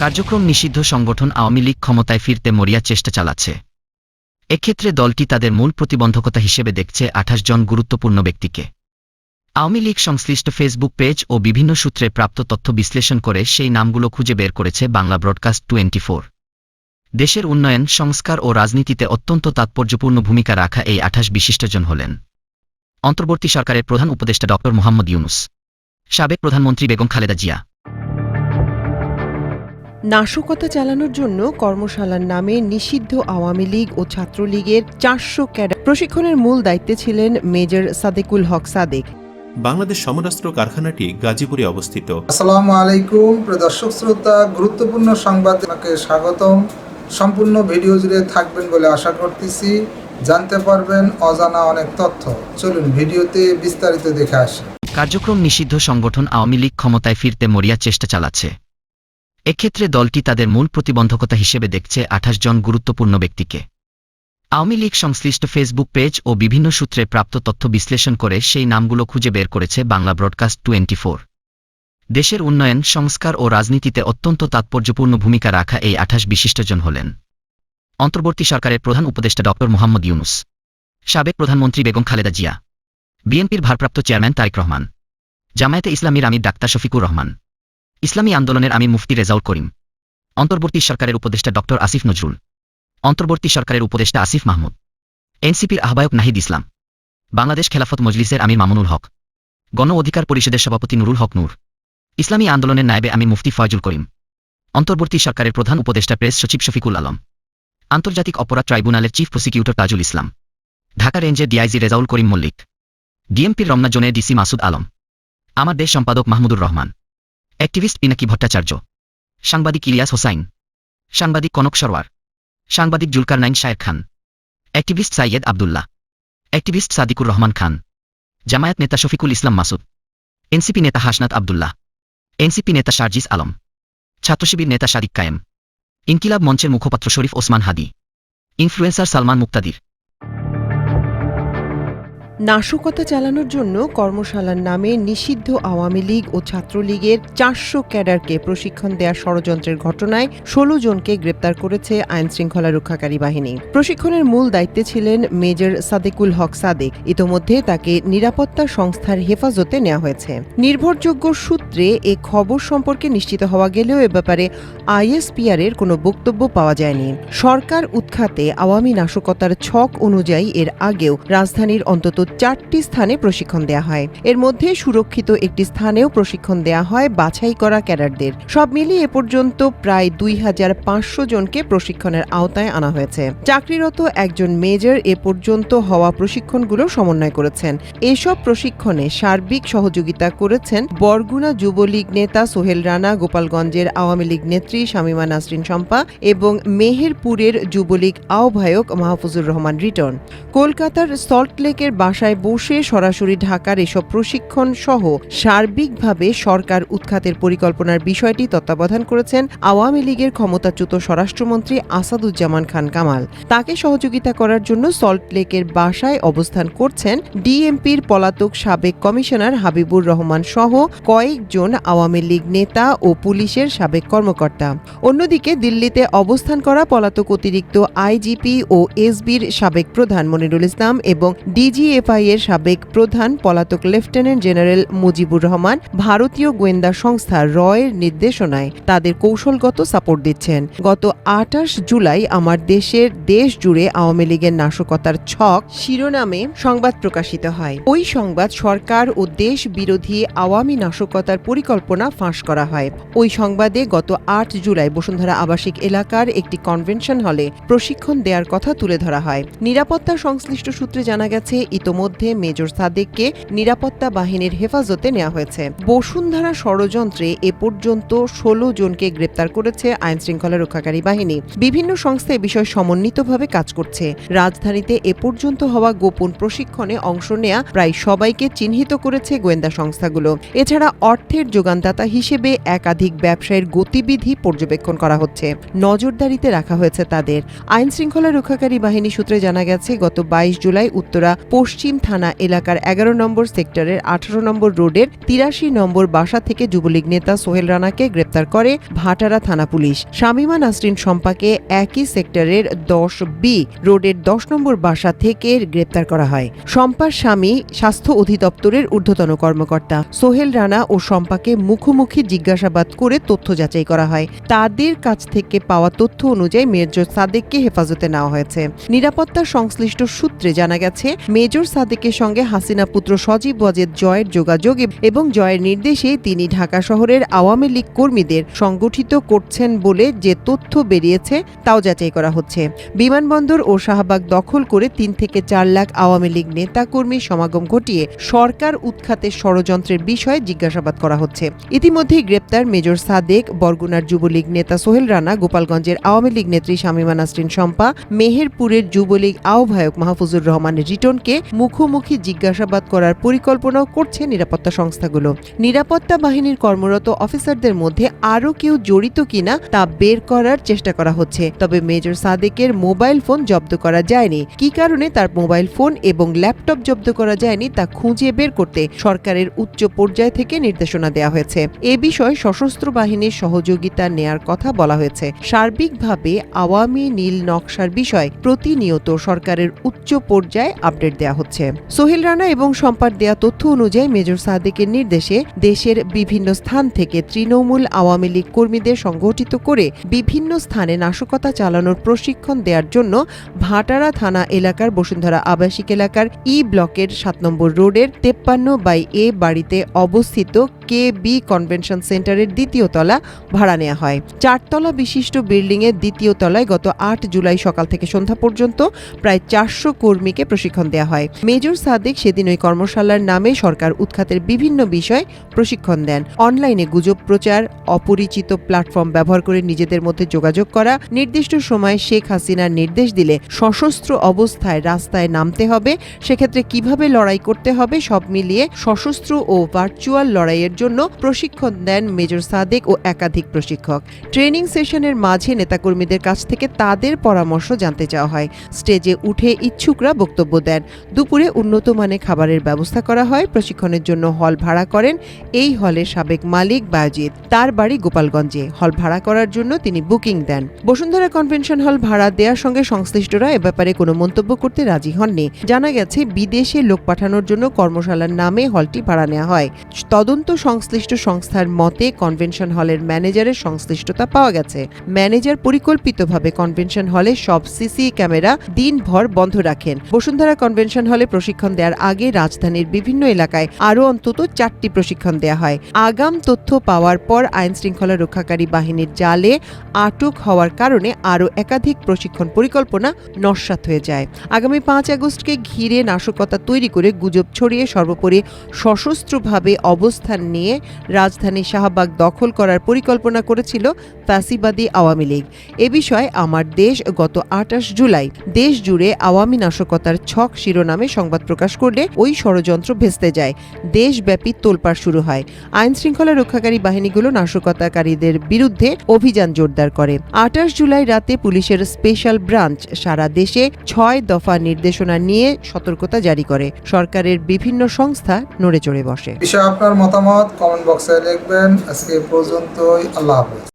কার্যক্রম নিষিদ্ধ সংগঠন আওয়ামী লীগ ক্ষমতায় ফিরতে মরিয়া চেষ্টা চালাচ্ছে। এক্ষেত্রে দলটি তাদের মূল প্রতিবন্ধকতা হিসেবে দেখছে আঠাশ জন গুরুত্বপূর্ণ ব্যক্তিকে। আওয়ামী লীগ সংশ্লিষ্ট ফেসবুক পেজ ও বিভিন্ন সূত্রে প্রাপ্ত তথ্য বিশ্লেষণ করে সেই নামগুলো খুঁজে বের করেছে বাংলা ব্রডকাস্ট টোয়েন্টি দেশের উন্নয়ন, সংস্কার ও রাজনীতিতে অত্যন্ত তাৎপর্যপূর্ণ ভূমিকা রাখা এই আঠাশ বিশিষ্টজন হলেন। অন্তর্বর্তী সরকারের প্রধান উপদেষ্টা ড মোহাম্মদ ইউনুস। সাবেক প্রধানমন্ত্রী বেগম খালেদা জিয়া। নাশকতা চালানোর জন্য কর্মশালার নামে নিষিদ্ধ আওয়ামী লীগ ও ছাত্রলীগের চারশো ক্যাডার প্রশিক্ষণের মূল দায়িত্বে ছিলেন মেজর সাদেকুল হক সাদেক। বাংলাদেশ সমরাস্ত্র কারখানাটি গাজীপুরে অবস্থিত। আসসালামু আলাইকুম দর্শক শ্রোতা গুরুত্বপূর্ণ সংবাদ আপনাকে স্বাগতম। সম্পূর্ণ ভিডিও জুড়ে থাকবেন বলে আশা করতেছি। জানতে পারবেন অজানা অনেক তথ্য। চলুন ভিডিওতে বিস্তারিত দেখে আসি। কার্যক্রম নিষিদ্ধ সংগঠন আওয়ামী লীগ ক্ষমতায় ফিরতে মরিয়া চেষ্টা চালাচ্ছে। এক্ষেত্রে দলটি তাদের মূল প্রতিবন্ধকতা হিসেবে দেখছে আঠাশ জন গুরুত্বপূর্ণ ব্যক্তিকে। আওয়ামী লীগ সংশ্লিষ্ট ফেসবুক পেজ ও বিভিন্ন সূত্রে প্রাপ্ত তথ্য বিশ্লেষণ করে সেই নামগুলো খুঁজে বের করেছে বাংলা ব্রডকাস্ট টোয়েন্টি দেশের উন্নয়ন, সংস্কার ও রাজনীতিতে অত্যন্ত তাৎপর্যপূর্ণ ভূমিকা রাখা এই আঠাশ বিশিষ্টজন হলেন। অন্তর্বর্তী সরকারের প্রধান উপদেষ্টা ড মোহাম্মদ ইউনুস, সাবেক প্রধানমন্ত্রী বেগম খালেদা জিয়া, বিএনপির ভারপ্রাপ্ত চেয়ারম্যান তারেক রহমান, জামায়াতে ইসলামীর আমির ডাক্তার শফিকুর রহমান ইসলামী আন্দোলনের আমি মুফতি রেজাউল করিম। অন্তর্বর্তী সরকারের উপদেষ্টা ড আসিফ নজরুল। অন্তর্বর্তী সরকারের উপদেষ্টা আসিফ মাহমুদ। এনসিপির আহ্বায়ক নাহিদ ইসলাম। বাংলাদেশ খেলাফত মজলিসের আমির মামুনুল হক। গণ অধিকার পরিষদের সভাপতি নুরুল হক নূর। ইসলামী আন্দোলনের নায়েবে আমি মুফতি ফয়জুল করিম। অন্তর্বর্তী সরকারের প্রধান উপদেষ্টা প্রেস সচিব শফিকুল আলম। আন্তর্জাতিক অপরাধ ট্রাইব্যুনালের চিফ প্রসিকিউটর তাজুল ইসলাম। ঢাকা রেঞ্জের ডিআইজি রেজাউল করিম মল্লিক। ডিএমপির রমনা জোনের ডিসি মাসুদ আলম। আমার দেশ সম্পাদক মাহমুদুর রহমান। অ্যাক্টিভিস্ট পিনাকি ভট্টাচার্য। সাংবাদিক ইলিয়াস হোসাইন। সাংবাদিক কনক সরওয়ার। সাংবাদিক Zulkarnain Sayer Khan. Activist Sayed Abdullah. Activist Sadiqur Rahman Khan. Jamaat নেতা শফিকুল ইসলাম মাসুদ। এনসিপি নেতা হাসনাত আবদুল্লাহ। এনসিপি নেতা শারজিস আলম। ছাত্রশিবির নেতা সাদিক কায়েম। ইনকিলাব মঞ্চের মুখপাত্র শরীফ ওসমান হাদি। ইনফ্লুয়েন্সার সালমান মুক্তাদির। নাশকতা চালানোর জন্য কর্মশালার নামে নিষিদ্ধ আওয়ামী লীগ ও ছাত্রলীগের চারশো ক্যাডারকে প্রশিক্ষণ দেওয়ার ষড়যন্ত্রের ঘটনায় ষোলো জনকে গ্রেপ্তার করেছে আইন শৃঙ্খলা রক্ষাকারী বাহিনী। প্রশিক্ষণের মূল দায়িত্বে ছিলেন মেজর সাদেকুল হক সাদেক। ইতোমধ্যে তাকে নিরাপত্তা সংস্থার হেফাজতে নেওয়া হয়েছে। নির্ভরযোগ্য সূত্রে এ খবর সম্পর্কে নিশ্চিত হওয়া গেলেও এ ব্যাপারে আইএসপিআর এর কোনো বক্তব্য পাওয়া যায়নি। সরকার উৎখাতে আওয়ামী নাশকতার ছক অনুযায়ী এর আগেও রাজধানীর অন্তত চারটি স্থানে প্রশিক্ষণ দেওয়া হয়। এর মধ্যে সুরক্ষিত একটি স্থানেও প্রশিক্ষণ দেওয়া হয় বাছাই করা ক্যাডারদের। সব মিলিয়ে এ পর্যন্ত প্রায় দুই হাজার পাঁচশো জনকে প্রশিক্ষণের আওতায় আনা হয়েছে। চাকরিরত একজন মেজর এ পর্যন্ত হওয়া প্রশিক্ষণগুলো সমন্বয় করেছেন। এসব প্রশিক্ষণে সার্বিক সহযোগিতা করেছেন বরগুনা যুবলীগ নেতা সোহেল রানা, গোপালগঞ্জের আওয়ামী লীগ নেত্রী শামীমা নাসরিন শম্পা এবং মেহেরপুরের যুবলীগ আহ্বায়ক মাহফুজুর রহমান রিটন। কলকাতার সল্টলেকের বাসায় বসে সরাসরি ঢাকার এসব প্রশিক্ষণ সহ সার্বিকভাবে সরকার উৎখাতের পরিকল্পনার বিষয়টি তত্ত্বাবধান করেছেন আওয়ামী লীগের ক্ষমতাচ্যুত স্বরাষ্ট্রমন্ত্রী আসাদুজ্জামান খান কামাল। তাকে সহযোগিতা করার জন্য সল্টলেকের বাসায় অবস্থান করছেন ডিএমপির পলাতক সাবেক কমিশনার হাবিবুর রহমান সহ কয়েকজন আওয়ামী লীগ নেতা ও পুলিশের সাবেক কর্মকর্তা। অন্যদিকে দিল্লিতে অবস্থান করা পলাতক অতিরিক্ত আইজিপি ও এসবির সাবেক প্রধান মনিরুল ইসলাম এবং ডিজিএফআই এর সাবেক প্রধান পলাতক লেফটেন্যান্ট জেনারেল মুজিবুর রহমান ভারতীয় গোয়েন্দা সংস্থা রয়ের নির্দেশনায় তাদের কৌশলগত সাপোর্ট দিচ্ছেন। গত আটাশ জুলাই আমার দেশের দেশ জুড়ে আওয়ামী লীগের নাশকতার ছক শিরোনামে সংবাদ প্রকাশিত হয়। ওই সংবাদ সরকার ও দেশ বিরোধী আওয়ামী নাশকতার পরিকল্পনা ফাঁস করা হয়। ওই সংবাদে গত আট জুলাই বসুন্ধরা আবাসিক এলাকার একটি কনভেনশন হলে প্রশিক্ষণ দেওয়ার কথা তুলে ধরা হয়। নিরাপত্তা সংশ্লিষ্ট সূত্রে জানা গেছে, ইতোমধ্যে মেজর সাদেককে নিরাপত্তা বাহিনীর হেফাজতে নেওয়া হয়েছে। বসুন্ধরা ষড়যন্ত্রে এ পর্যন্ত ষোলো জনকে গ্রেপ্তার করেছে আইন শৃঙ্খলা রক্ষাকারী বাহিনী। বিভিন্ন সংস্থা এ বিষয়ে সমন্বিতভাবে কাজ করছে। রাজধানীতে এ পর্যন্ত হওয়া গোপন প্রশিক্ষণে অংশ নেয়া প্রায় সবাইকে চিহ্নিত করেছে গোয়েন্দা সংস্থাগুলো। এছাড়া অর্থের যোগানদাতা হিসেবে একাধিক ব্যবসায়ের গতিবিধি পর্যবেক্ষণ করা হচ্ছে। নজরদারিতে রাখা হয়েছে তাদের। আইন শৃঙ্খলা রক্ষাকারী বাহিনী সূত্রে জানা গেছে, গত বাইশ জুলাই উত্তরা পশ্চিম পশ্চিম থানা এলাকার এগারো নম্বর সেক্টরের আঠারো নম্বর রোডের তিরাশি নম্বর বাসা থেকে যুবলীগ নেতা সোহেল রানাকে গ্রেপ্তার করে ভাটারা থানা পুলিশ। শামিমা নাসরিন শম্পাকে একই সেক্টরের দশ বি রোডের দশ নম্বর বাসা থেকে গ্রেপ্তার করা হয়। শম্পার স্বামী স্বাস্থ্য অধিদপ্তরের ঊর্ধ্বতন কর্মকর্তা। সোহেল রানা ও সম্পাকে মুখোমুখি জিজ্ঞাসাবাদ করে তথ্য যাচাই করা হয়। তাদের কাছ থেকে পাওয়া তথ্য অনুযায়ী মেজর সাদেককে হেফাজতে নেওয়া হয়েছে। নিরাপত্তা সংশ্লিষ্ট সূত্রে জানা গেছে, মেজর সাদেকের সঙ্গে হাসিনা পুত্র সজীব ওয়াজেদ জয়ের যোগাযোগ এবং জয়ের নির্দেশে তিনি ঢাকা শহরের আওয়ামী লীগ কর্মীদের সংগঠিত করছেন বলে যে তথ্য বেরিয়েছে তাও যাচাই করা হচ্ছে। বিমানবন্দর ও শাহবাগ দখল করে তিন থেকে চার লাখ আওয়ামী লীগ নেতাকর্মী সমাগম ঘটিয়ে সরকার উৎখাতের ষড়যন্ত্রের বিষয়ে জিজ্ঞাসাবাদ করা হচ্ছে। ইতিমধ্যেই গ্রেপ্তার মেজর সাদেক, বরগুনার যুবলীগ নেতা সোহেল রানা, গোপালগঞ্জের আওয়ামী লীগ নেত্রী শামীমা নাসরিন শম্পা, মেহেরপুরের যুবলীগ আহ্বায়ক মাহফুজুর রহমান রিটনকে মুখোমুখি জিজ্ঞাসাবাদ করার পরিকল্পনাও করছে নিরাপত্তা সংস্থাগুলো। নিরাপত্তা বাহিনীর কর্মরত অফিসারদের মধ্যে আরও কেউ জড়িত কিনা তা বের করার চেষ্টা করা হচ্ছে। তবে মেজর সাদেকের মোবাইল ফোন জব্দ করা যায়নি। কি কারণে তার মোবাইল ফোন এবং ল্যাপটপ জব্দ করা যায়নি তা খুঁজে বের করতে সরকারের উচ্চ পর্যায় থেকে নির্দেশনা দেওয়া হয়েছে। এ বিষয়ে সশস্ত্র বাহিনীর সহযোগিতা নেয়ার কথা বলা হয়েছে। সার্বিকভাবে আওয়ামী নীল নকশার বিষয় প্রতিনিয়ত সরকারের উচ্চ পর্যায়ে আপডেট দেওয়া হচ্ছে। সোহেল রানা এবং সম্পাদ দেয়া তথ্য অনুযায়ী মেজর সাদেকের নির্দেশে দেশের বিভিন্ন স্থান থেকে তৃণমূল আওয়ামী লীগ কর্মীদের সংগঠিত করে বিভিন্ন স্থানে নাশকতা চালানোর প্রশিক্ষণ দেওয়ার জন্য ভাটারা থানা এলাকার বসুন্ধরা আবাসিক এলাকার ই ব্লকের সাত নম্বর রোডের তেপ্পান্ন বাই এ বাড়িতে অবস্থিত কে বি কনভেনশন সেন্টারের দ্বিতীয় তলা ভাড়া নেওয়া হয়। চারতলা বিশিষ্ট বিল্ডিংয়ের দ্বিতীয় তলায় গত আট জুলাই সকাল থেকে সন্ধ্যা পর্যন্ত প্রায় চারশো কর্মীকে প্রশিক্ষণ দেওয়া হয়। মেজর সাদেক সেদিন ওই কর্মশালার নামে সরকার উৎখাতের বিভিন্ন বিষয় প্রশিক্ষণ দেন। অনলাইনে গুজব প্রচার, অপরিচিত প্ল্যাটফর্ম ব্যবহার করে নিজেদের মধ্যে যোগাযোগ করা, নির্দিষ্ট সময়ে শেখ হাসিনার নির্দেশ দিলে সশস্ত্র অবস্থায় রাস্তায় নামতে হবে, সেক্ষেত্রে কীভাবে লড়াই করতে হবে সব মিলিয়ে সশস্ত্র ও ভার্চুয়াল লড়াইয়ের জন্য প্রশিক্ষণ দেন মেজর সাদেক ও একাধিক প্রশিক্ষক। ট্রেনিং সেশনের মাঝে নেতাকর্মীদের কাছ থেকে তাদের পরামর্শ জানতে চাওয়া হয়। স্টেজে উঠে ইচ্ছুকরা বক্তব্য দেন। দুপুরে উন্নত মানের খাবারের ব্যবস্থা করা হয়। প্রশিক্ষণের জন্য হল ভাড়া করেন। এই হলের সাবেক মালিক বাজিদ তার বাড়ি গোপালগঞ্জে। হল ভাড়া করার জন্য তিনি বুকিং দেন। বসুন্ধরা কনভেনশন হল ভাড়া দেওয়ার সঙ্গে সংশ্লিষ্টরা এ ব্যাপারে কোনো মন্তব্য করতে রাজি হননি। জানা গেছে, বিদেশে লোক পাঠানোর জন্য কর্মশালার নামে হলটি ভাড়া নেওয়া হয়। তদন্ত সংশ্লিষ্ট সংস্থার মতে কনভেনশন হলের ম্যানেজারের সংশ্লিষ্টতা পাওয়া গেছে। ম্যানেজার পরিকল্পিতভাবে কনভেনশন হলে সব সিসি ক্যামেরা দিনভর বন্ধ রাখেন। বসুন্ধরা কনভেনশন হলে প্রশিক্ষণ দেওয়ার আগে রাজধানীর বিভিন্ন এলাকায় আরও অন্তত চারটি প্রশিক্ষণ দেওয়া হয়। আগাম তথ্য পাওয়ার পর আইন শৃঙ্খলা রক্ষাকারী বাহিনীর জালে আটক হওয়ার কারণে আরও একাধিক প্রশিক্ষণ পরিকল্পনা নস্যাৎ হয়ে যায়। আগামী পাঁচ আগস্টকে ঘিরে নাশকতা তৈরি করে গুজব ছড়িয়ে সর্বোপরি সশস্ত্রভাবে অবস্থান নিয়ে রাজধানী শাহবাগ দখল করার পরিকল্পনা করেছিল ফ্যাসিবাদী আওয়ামী লীগ। এ বিষয়ে আমার দেশ গত আটাশ জুলাই দেশ জুড়ে আওয়ামী নাশকতার ছক শিরোনামে সংবাদ প্রকাশ করলে ওই ষড়যন্ত্র ভেস্তে যায়। দেশব্যাপী তোলপাড় শুরু হয়। আইন শৃঙ্খলা রক্ষাকারী বাহিনীগুলো নাশকতাকারীদের বিরুদ্ধে অভিযান জোরদার করে। আটাশ জুলাই রাতে পুলিশের স্পেশাল ব্রাঞ্চ সারা দেশে ছয় দফা নির্দেশনা নিয়ে সতর্কতা জারি করে। সরকারের বিভিন্ন সংস্থা নড়ে চড়ে বসে। বিষয়ে আপনার মতামত? কমেন্ট বক্সে লিখবেন। আজকে পর্যন্তই। আল্লাহ হাফেজ।